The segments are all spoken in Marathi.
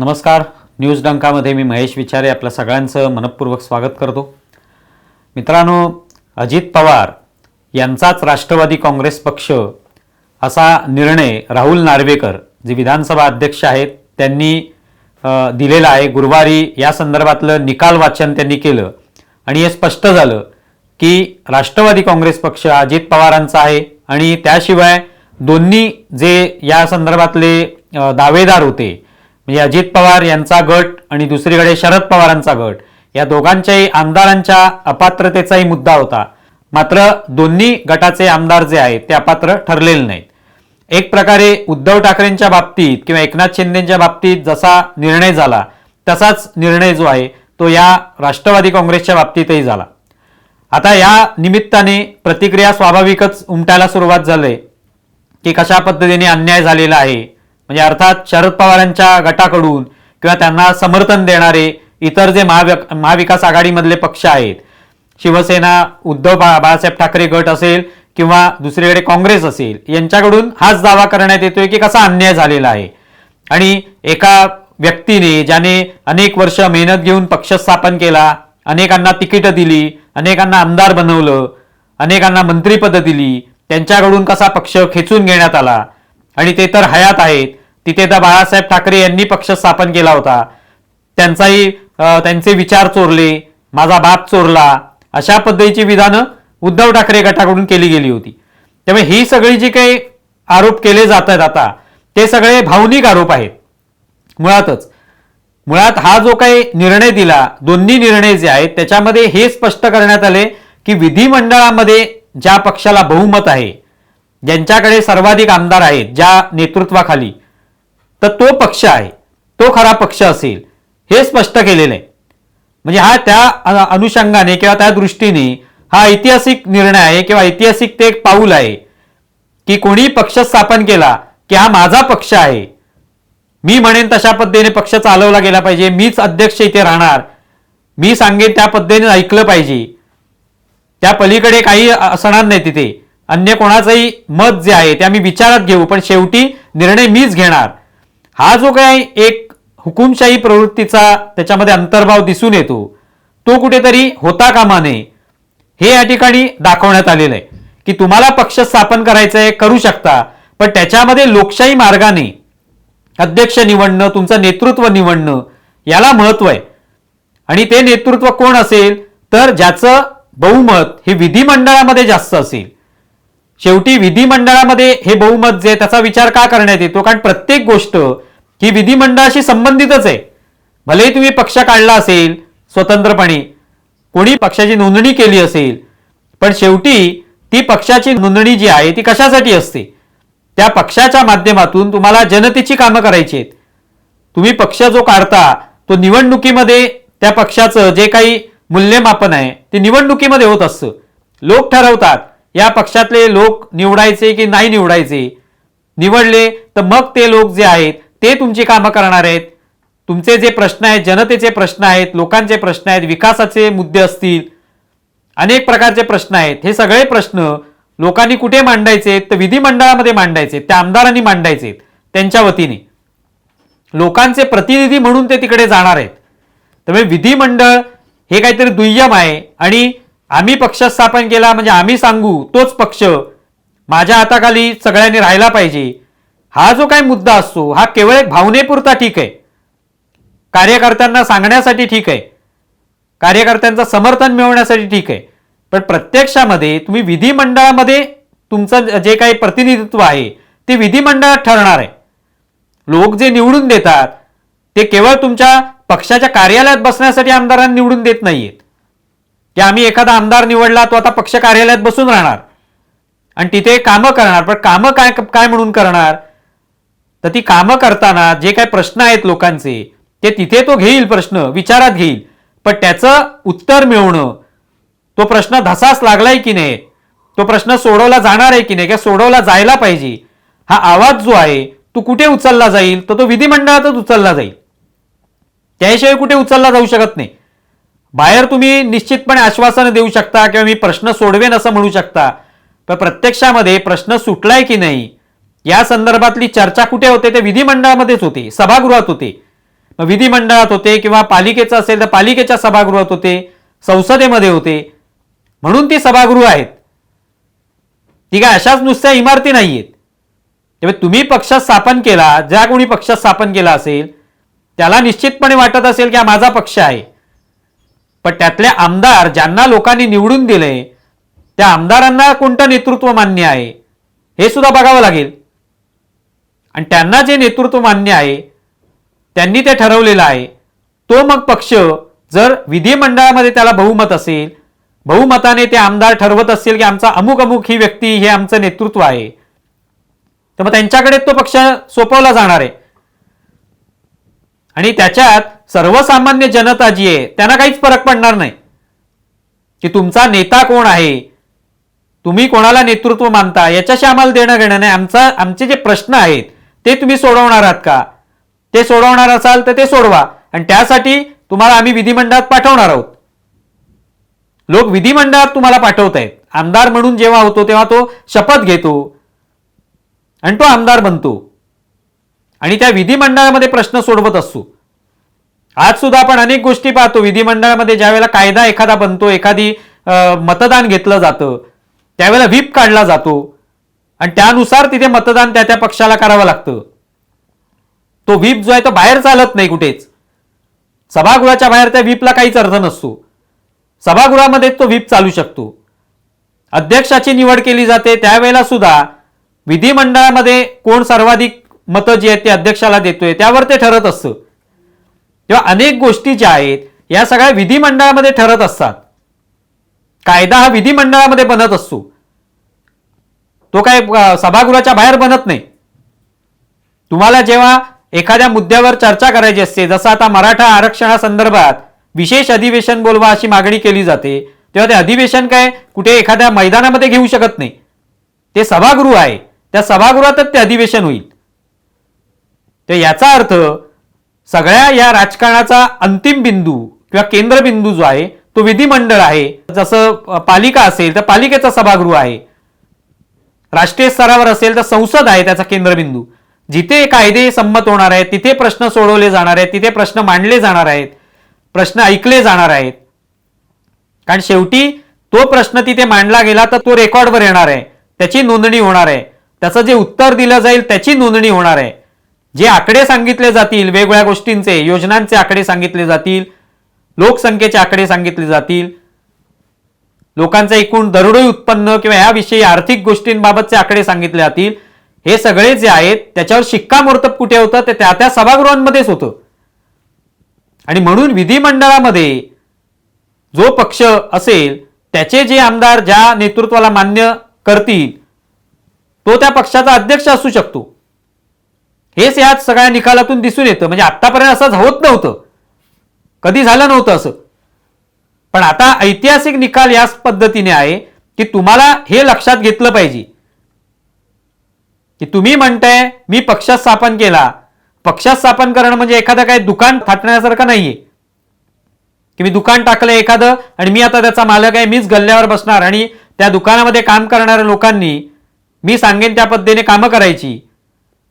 नमस्कार. न्यूज डंकामध्ये मी महेश विचारे आपल्या सगळ्यांचं मनपूर्वक स्वागत करतो. मित्रांनो अजित पवार यांचाच राष्ट्रवादी काँग्रेस पक्ष असा निर्णय राहुल नार्वेकर जे विधानसभा अध्यक्ष आहेत त्यांनी दिलेला आहे. गुरुवारी या संदर्भातलं निकाल वाचन त्यांनी केलं आणि हे स्पष्ट झालं की राष्ट्रवादी काँग्रेस पक्ष अजित पवारांचा आहे आणि त्याशिवाय दोन्ही जे या संदर्भातले दावेदार होते म्हणजे अजित पवार यांचा गट आणि दुसरीकडे शरद पवारांचा गट. या दोघांच्याही आमदारांच्या अपात्रतेचाही मुद्दा होता. मात्र दोन्ही गटाचे आमदार जे आहेत ते अपात्र ठरलेले नाहीत. एक प्रकारे उद्धव ठाकरेंच्या बाबतीत किंवा एकनाथ शिंदेच्या बाबतीत जसा निर्णय झाला तसाच निर्णय जो आहे तो या राष्ट्रवादी काँग्रेसच्या बाबतीतही झाला. आता या निमित्ताने प्रतिक्रिया स्वाभाविकच उमटायला सुरुवात झाली की कशा पद्धतीने अन्याय झालेला आहे म्हणजे अर्थात शरद पवारांच्या गटाकडून किंवा त्यांना समर्थन देणारे इतर जे महावि महाविकास आघाडीमधले पक्ष आहेत शिवसेना उद्धव बा बाळासाहेब ठाकरे गट असेल किंवा दुसरीकडे काँग्रेस असेल यांच्याकडून हाच दावा करण्यात येतोय की कसा अन्याय झालेला आहे. आणि एका व्यक्तीने ज्याने अनेक वर्ष मेहनत घेऊन पक्ष स्थापन केला अनेकांना तिकीटं दिली अनेकांना आमदार बनवलं अनेकांना मंत्रीपद दिली त्यांच्याकडून कसा पक्ष खेचून घेण्यात आला आणि ते तर हयात आहेत तिथे तर बाळासाहेब ठाकरे यांनी पक्ष स्थापन केला होता. त्यांचाही त्यांचे विचार चोरले माझा बाप चोरला अशा पद्धतीची विधानं उद्धव ठाकरे गटाकडून केली गेली होती. त्यामुळे ही सगळी जी काही आरोप केले जात आहेत आता ते सगळे भावनिक आरोप आहेत. मुळातच मुळात हा जो काही निर्णय दिला दोन्ही निर्णय जे आहेत त्याच्यामध्ये हे स्पष्ट करण्यात आले की विधिमंडळामध्ये ज्या पक्षाला बहुमत आहे ज्यांच्याकडे सर्वाधिक आमदार आहेत ज्या नेतृत्वाखाली तर तो पक्ष आहे. तो खरा पक्ष असेल. हे स्पष्ट केलेलं आहे. म्हणजे हा त्या अनुषंगाने किंवा त्या दृष्टीने हा ऐतिहासिक निर्णय आहे किंवा ऐतिहासिक ते एक पाऊल आहे की कोणी पक्ष स्थापन केला की हा माझा पक्ष आहे. मी म्हणेन तशा पद्धतीने पक्ष चालवला गेला पाहिजे. मीच अध्यक्ष इथे राहणार. मी सांगेन त्या पद्धतीने ऐकलं पाहिजे. त्या पलीकडे काही असणार नाही तिथे. अन्य कोणाचंही मत जे आहे ते आम्ही विचारात घेऊ. पण शेवटी निर्णय मीच घेणार. हा जो काय एक हुकुमशाही प्रवृत्तीचा त्याच्यामध्ये अंतर्भाव दिसून येतो तो कुठेतरी होता कामा नये हे या ठिकाणी दाखवण्यात आलेलं आहे. की तुम्हाला पक्ष स्थापन करायचं आहे करू शकता पण त्याच्यामध्ये लोकशाही मार्गाने अध्यक्ष निवडणं तुमचं नेतृत्व निवडणं याला महत्त्व आहे. आणि ते नेतृत्व कोण असेल? तर ज्याचं बहुमत हे विधिमंडळामध्ये जास्त असेल. शेवटी विधिमंडळामध्ये हे बहुमत जे त्याचा विचार का करण्यात येतो? कारण प्रत्येक गोष्ट ही विधिमंडळाशी संबंधितच आहे. भलेही तुम्ही पक्ष काढला असेल स्वतंत्रपणे कोणी पक्षाची नोंदणी केली असेल पण शेवटी ती पक्षाची नोंदणी जी आहे ती कशासाठी असते? त्या पक्षाच्या माध्यमातून तुम्हाला जनतेची कामं करायची आहेत. तुम्ही पक्ष जो काढता तो निवडणुकीमध्ये त्या पक्षाचं जे काही मूल्यमापन आहे ते निवडणुकीमध्ये होत असतं. लोक ठरवतात या पक्षातले लोक निवडायचे की नाही निवडायचे? निवडले तर मग ते लोक जे आहेत ते तुमची कामं करणार आहेत. तुमचे जे प्रश्न आहेत जनतेचे प्रश्न आहेत लोकांचे प्रश्न आहेत विकासाचे मुद्दे असतील अनेक प्रकारचे प्रश्न आहेत. हे सगळे प्रश्न लोकांनी कुठे मांडायचे तर विधिमंडळामध्ये मांडायचे त्या आमदारांनी मांडायचे त्यांच्या वतीने. लोकांचे प्रतिनिधी म्हणून ते तिकडे जाणार आहेत. त्यामुळे विधिमंडळ हे काहीतरी दुय्यम आहे. आणि आम्ही पक्ष स्थापन केला म्हणजे आम्ही सांगू तोच पक्ष माझ्या हाताखाली सगळ्यांनी राहायला पाहिजे. हा जो काही मुद्दा असतो हा केवळ एक भावनेपुरता ठीक आहे. कार्यकर्त्यांना सांगण्यासाठी ठीक आहे. कार्यकर्त्यांचं समर्थन मिळवण्यासाठी ठीक आहे. पण प्रत्यक्षामध्ये तुम्ही विधिमंडळामध्ये तुमचं जे काही प्रतिनिधित्व आहे ते विधिमंडळात ठरणार आहे. लोक जे निवडून देतात ते केवळ तुमच्या पक्षाच्या कार्यालयात बसण्यासाठी आमदारांना निवडून देत नाहीयेत. की आम्ही एखादा आमदार निवडला तो आता पक्ष कार्यालयात बसून राहणार. आणि तिथे कामं करणार पण कामं काय काय म्हणून करणार? तर ती कामं करताना जे काही प्रश्न आहेत लोकांचे ते तिथे तो घेईल प्रश्न विचारात घेईल. पण त्याचं उत्तर मिळवणं तो प्रश्न धसास लागलाय की नाही तो प्रश्न सोडवला जाणार आहे की नाही किंवा सोडवला जायला पाहिजे हा आवाज जो आहे तो कुठे उचलला जाईल तर तो विधिमंडळातच उचलला जाईल. त्याशिवाय कुठे उचलला जाऊ शकत नाही. बाहेर तुम्ही निश्चितपणे आश्वासनं देऊ शकता किंवा मी प्रश्न सोडवेन असं म्हणू शकता पण प्रत्यक्षामध्ये प्रश्न सुटलाय की नाही या संदर्भातली चर्चा कुठे होते ते विधिमंडळामध्येच होती सभागृहात होते. विधिमंडळात होते किंवा पालिकेचं असेल तर पालिकेच्या सभागृहात होते संसदेमध्ये होते. म्हणून ती सभागृह आहेत. ती काय अशाच नुसत्या इमारती नाही आहेत त्यामुळे तुम्ही पक्ष स्थापन केला ज्या कोणी पक्ष स्थापन केला असेल त्याला निश्चितपणे वाटत असेल की हा माझा पक्ष आहे. पण त्यातले आमदार ज्यांना लोकांनी निवडून दिले त्या आमदारांना कोणतं नेतृत्व मान्य आहे हे सुद्धा बघावं लागेल. आणि त्यांना जे नेतृत्व मान्य आहे त्यांनी ते ठरवलेलं आहे तो मग पक्ष जर विधिमंडळामध्ये त्याला बहुमत असेल बहुमताने ते आमदार ठरवत असेल की आमचा अमुक अमुक ही व्यक्ती हे आमचं नेतृत्व आहे तर मग त्यांच्याकडे तो पक्ष सोपवला जाणार आहे. आणि त्याच्यात सर्वसामान्य जनता जी आहे त्यांना काहीच फरक पडणार नाही की तुमचा नेता कोण आहे तुम्ही कोणाला नेतृत्व मानता याच्याशी आम्हाला देणं घेणं नाही आमचा आमचे जे प्रश्न आहेत ते तुम्ही सोडवणार आहात का? ते सोडवणार असाल तर ते सोडवा. आणि त्यासाठी तुम्हाला आम्ही विधिमंडळात पाठवणार आहोत. लोक विधिमंडळात तुम्हाला पाठवत आहेत. आमदार म्हणून जेव्हा होतो तेव्हा तो शपथ घेतो. आणि तो आमदार बनतो. आणि त्या विधिमंडळामध्ये प्रश्न सोडवत असतो. आज सुद्धा आपण अनेक गोष्टी पाहतो. विधिमंडळामध्ये ज्यावेळेला कायदा एखादा बनतो एखादी मतदान घेतलं जातं त्यावेळेला व्हीप काढला जातो. आणि त्यानुसार तिथे मतदान त्या त्या पक्षाला करावं लागतं. तो व्हीप जो आहे तो बाहेर चालत नाही कुठेच. सभागृहाच्या बाहेर त्या व्हीपला काहीच अर्थ नसतो. सभागृहामध्ये तो व्हीप चालू शकतो. अध्यक्षाची निवड केली जाते त्यावेळेला सुद्धा विधिमंडळामध्ये कोण सर्वाधिक मतं जी आहेत ते अध्यक्षाला देतोय त्यावर ते ठरत असतं. तेव्हा अनेक गोष्टी ज्या आहेत या सगळ्या विधिमंडळामध्ये ठरत असतात. कायदा हा विधिमंडळामध्ये बनत असतो. तो काय सभागृहाच्या बाहेर बनत नाही. तुम्हाला जेव्हा एखाद्या मुद्द्यावर चर्चा करायची असते जसं आता मराठा आरक्षणासंदर्भात विशेष अधिवेशन बोलवा अशी मागणी केली जाते तेव्हा ते अधिवेशन काय कुठे एखाद्या मैदानामध्ये घेऊ शकत नाही. ते सभागृह आहे. त्या सभागृहातच ते अधिवेशन होईल. तर याचा अर्थ सगळ्या या राजकारणाचा अंतिम बिंदू किंवा केंद्रबिंदू जो आहे तो विधिमंडळ आहे. जसं पालिका असेल तर पालिकेचा सभागृह आहे. राष्ट्रीय स्तरावर असेल तर संसद आहे त्याचा केंद्रबिंदू. जिथे कायदे संमत होणार आहेत तिथे प्रश्न सोडवले जाणार आहेत तिथे प्रश्न मांडले जाणार आहेत प्रश्न ऐकले जाणार आहेत. कारण शेवटी तो प्रश्न तिथे मांडला गेला तर तो रेकॉर्डवर येणार आहे. त्याची नोंदणी होणार आहे. त्याचं जे उत्तर दिलं जाईल त्याची नोंदणी होणार आहे. जे आकडे सांगितले जातील वेगवेगळ्या गोष्टींचे योजनांचे आकडे सांगितले जातील लोकसंख्येचे आकडे सांगितले जातील लोकांचं एकूण दरडोई उत्पन्न किंवा याविषयी आर्थिक गोष्टींबाबतचे आकडे सांगितले जातील. हे सगळे जे आहेत त्याच्यावर शिक्कामोर्तब कुठे होतं ते त्या त्या सभागृहांमध्येच होतं. आणि म्हणून विधिमंडळामध्ये जो पक्ष असेल त्याचे जे आमदार ज्या नेतृत्वाला मान्य करतील तो त्या पक्षाचा अध्यक्ष असू शकतो. हेच यात सगळ्या निकालातून दिसून येतं. म्हणजे आतापर्यंत असं होत नव्हतं. कधी झालं नव्हतं असं. पण आता ऐतिहासिक निकाल याच पद्धतीने आहे की तुम्हाला हे लक्षात घेतलं पाहिजे. की तुम्ही म्हणताय मी पक्ष स्थापन केला. पक्ष स्थापन करणं म्हणजे एखादं काही दुकान थाटण्यासारखं नाहीये. की मी दुकान टाकलं एखादं आणि मी आता त्याचा मालक आहे मीच गल्ल्यावर बसणार आणि त्या दुकानामध्ये काम करणाऱ्या लोकांनी मी सांगेन त्या पद्धतीने कामं करायची.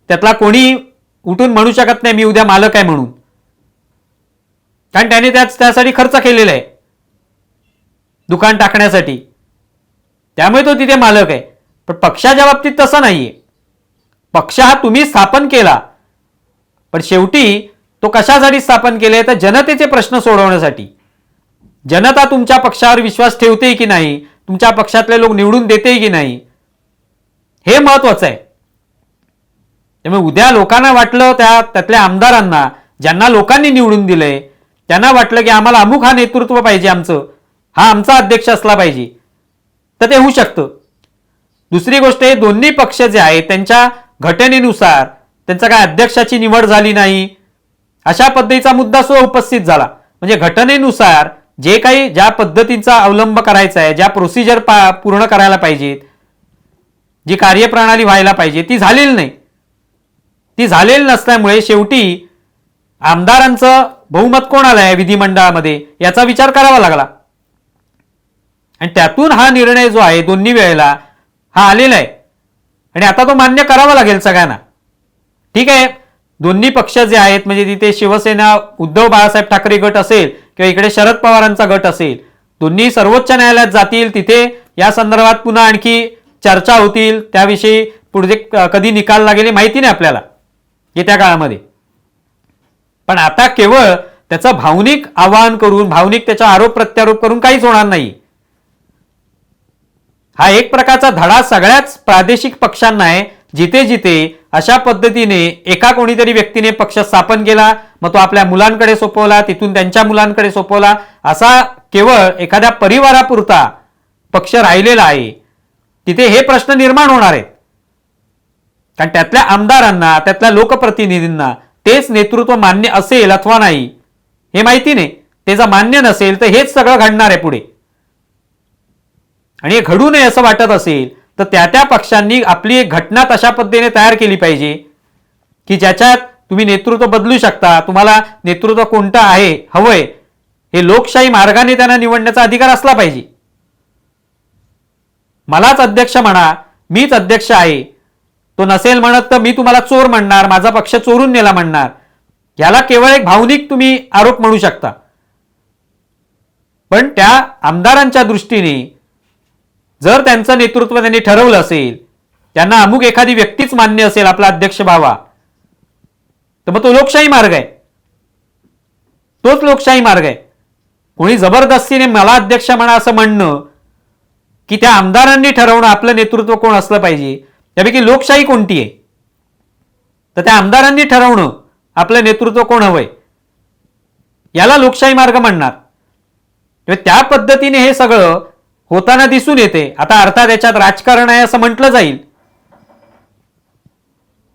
त्यातला कोणी उठून म्हणू शकत नाही मी उद्या मालक आहे म्हणून. कारण त्याने त्याच त्यासाठी खर्च केलेला आहे. दुकान टाकण्यासाठी. त्यामुळे तो तिथे मालक आहे. पण पक्षाच्या बाबतीत तसं आहे पक्ष हा तुम्ही स्थापन केला. पण शेवटी तो कशासाठी स्थापन केले तर जनतेचे प्रश्न सोडवण्यासाठी. जनता तुमच्या पक्षावर विश्वास ठेवते की नाही? तुमच्या पक्षातले लोक निवडून देते की नाही? हे महत्वाचं आहे. त्यामुळे उद्या लोकांना वाटलं त्या त्यातल्या आमदारांना ज्यांना लोकांनी निवडून दिलंय त्यांना वाटलं की आम्हाला अमुक हा नेतृत्व पाहिजे आमचं. हा आमचा अध्यक्ष असला पाहिजे. तर ते होऊ शकतं. दुसरी गोष्ट हे दोन्ही पक्ष जे आहेत त्यांच्या घटनेनुसार त्यांचा काय अध्यक्षाची निवड झाली नाही अशा पद्धतीचा मुद्दा सुद्धा उपस्थित झाला. म्हणजे घटनेनुसार जे काही ज्या पद्धतींचा अवलंब करायचा आहे ज्या प्रोसिजर पा पूर्ण करायला पाहिजेत जी कार्यप्रणाली व्हायला पाहिजे ती झालेली नाही. ती झालेली नसल्यामुळे शेवटी आमदारांचं बहुमत कोणाला आहे विधिमंडळामध्ये याचा विचार करावा लागला. आणि त्यातून हा निर्णय जो आहे दोन्ही वेळेला हा आलेला आहे. आणि आता तो मान्य करावा लागेल सगळ्यांना. ठीक आहे? दोन्ही पक्ष जे आहेत म्हणजे तिथे शिवसेना उद्धव बाळासाहेब ठाकरे गट असेल किंवा इकडे शरद पवारांचा गट असेल दोन्ही सर्वोच्च न्यायालयात जातील तिथे या संदर्भात पुन्हा आणखी चर्चा होतील. त्याविषयी पुढे क- कधी निकाल लागेल माहिती नाही आपल्याला येत्या काळामध्ये. पण आता केवळ त्याचं भावनिक आवाहन करून भावनिक त्याचा आरोप प्रत्यारोप करून काहीच होणार नाही. हा एक प्रकारचा धडा सगळ्याच प्रादेशिक पक्षांना आहे. जिथे जिथे अशा पद्धतीने एका कोणीतरी व्यक्तीने पक्ष स्थापन केला मग तो आपल्या मुलांकडे सोपवला तिथून त्यांच्या मुलांकडे सोपवला असा केवळ एखाद्या परिवारापुरता पक्ष राहिलेला आहे. तिथे हे प्रश्न निर्माण होणार आहेत. कारण त्यातल्या आमदारांना त्यातल्या लोकप्रतिनिधींना तेच नेतृत्व मान्य असेल अथवा नाही हे माहिती नाही. ते जर मान्य नसेल तर हेच सगळं घडणार आहे पुढे. आणि हे घडू नये असं वाटत असेल तर त्या त्या पक्षांनी आपली एक घटना तशा पद्धतीने तयार केली पाहिजे की ज्याच्यात तुम्ही नेतृत्व बदलू शकता तुम्हाला नेतृत्व कोणतं आहे हवंय हे लोकशाही मार्गाने त्यांना निवडण्याचा अधिकार असला पाहिजे. मलाच अध्यक्ष म्हणा मीच अध्यक्ष आहे तो नसेल म्हणत तर मी तुम्हाला चोर म्हणणार माझा पक्ष चोरून नेला म्हणणार. याला केवळ एक भावनिक तुम्ही आरोप म्हणू शकता. पण त्या आमदारांच्या दृष्टीने जर त्यांचं नेतृत्व त्यांनी ठरवलं असेल त्यांना अमुक एखादी व्यक्तीच मान्य असेल आपला अध्यक्ष व्हावा तर मग तो लोकशाही मार्ग आहे. तोच लोकशाही मार्ग आहे. कोणी जबरदस्तीने मला अध्यक्ष म्हणा असं म्हणणं की त्या आमदारांनी ठरवणं आपलं नेतृत्व कोण असलं पाहिजे त्यापैकी लोकशाही कोणती आहे? तर त्या आमदारांनी ठरवणं आपलं नेतृत्व कोण हवंय? याला लोकशाही मार्ग म्हणणार. त्या पद्धतीने हे सगळं होताना दिसून येते. आता अर्थात याच्यात राजकारण आहे असं म्हटलं जाईल.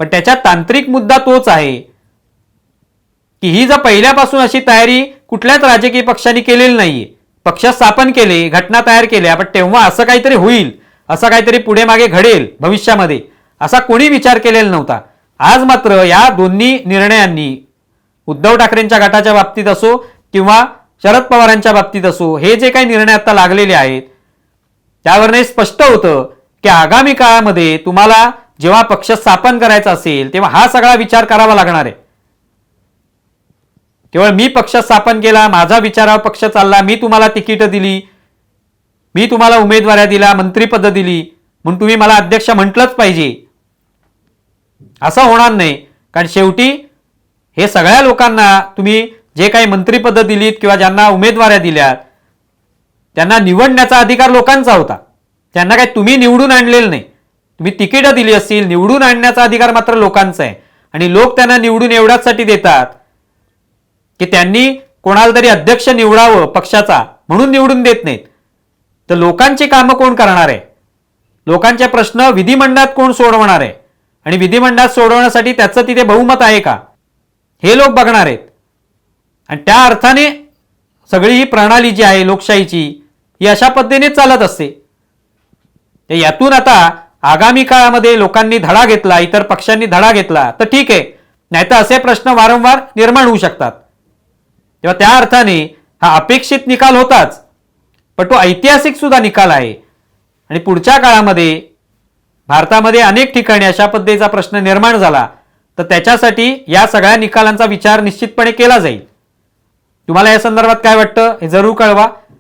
पण त्याच्या तांत्रिक मुद्दा तोच आहे. की ही जर पहिल्यापासून अशी तयारी कुठल्याच राजकीय पक्षांनी केलेली नाहीये. पक्ष स्थापन केले घटना तयार केल्या पण तेव्हा असं काहीतरी होईल असं काहीतरी पुढे मागे घडेल भविष्यामध्ये असा कोणी विचार केलेला नव्हता. आज मात्र या दोन्ही निर्णयांनी उद्धव ठाकरेंच्या गटाच्या बाबतीत असो किंवा शरद पवारांच्या बाबतीत असो हे जे काही निर्णय आता लागलेले आहेत त्यावरनं स्पष्ट होतं की आगामी काळामध्ये तुम्हाला जेव्हा पक्ष स्थापन करायचा असेल तेव्हा हा सगळा विचार करावा लागणार आहे. केवळ मी पक्ष स्थापन केला माझा विचारावर पक्ष चालला मी तुम्हाला तिकीटं दिली मी तुम्हाला उमेदवाऱ्या दिला मंत्रीपद दिली म्हणून तुम्ही मला अध्यक्ष म्हटलंच पाहिजे. असं होणार नाही. कारण शेवटी हे सगळ्या लोकांना तुम्ही जे काही मंत्रीपद दिलीत किंवा ज्यांना उमेदवाऱ्या दिल्यात त्यांना निवडण्याचा अधिकार लोकांचा होता. त्यांना काय तुम्ही निवडून आणलेलं नाही. तुम्ही तिकीटं दिली असतील निवडून आणण्याचा अधिकार मात्र लोकांचा आहे. आणि लोक त्यांना निवडून एवढ्याचसाठी देतात की त्यांनी कोणाला तरी अध्यक्ष निवडावं पक्षाचा म्हणून निवडून देत नाहीत. तर लोकांची कामं कोण करणार आहे? लोकांचे प्रश्न विधिमंडळात कोण सोडवणार आहे? आणि विधिमंडळात सोडवण्यासाठी त्याचं तिथे बहुमत आहे का? हे लोक बघणार आहेत. आणि त्या अर्थाने सगळी ही प्रणाली जी आहे लोकशाहीची ही अशा पद्धतीने चालत असते. तर यातून आता आगामी काळामध्ये लोकांनी धडा घेतला इतर पक्षांनी धडा घेतला तर ठीक आहे. नाहीतर असे प्रश्न वारंवार निर्माण होऊ शकतात. तेव्हा त्या अर्थाने हा अपेक्षित निकाल होताच. पण तो ऐतिहासिक सुद्धा निकाल आहे. आणि पुढच्या काळामध्ये भारतामध्ये अनेक ठिकाणी अशा पद्धतीचा प्रश्न निर्माण झाला तर त्याच्यासाठी या सगळ्या निकालांचा विचार निश्चितपणे केला जाईल. तुम्हाला या संदर्भात काय वाटतं हे जरूर कळवा.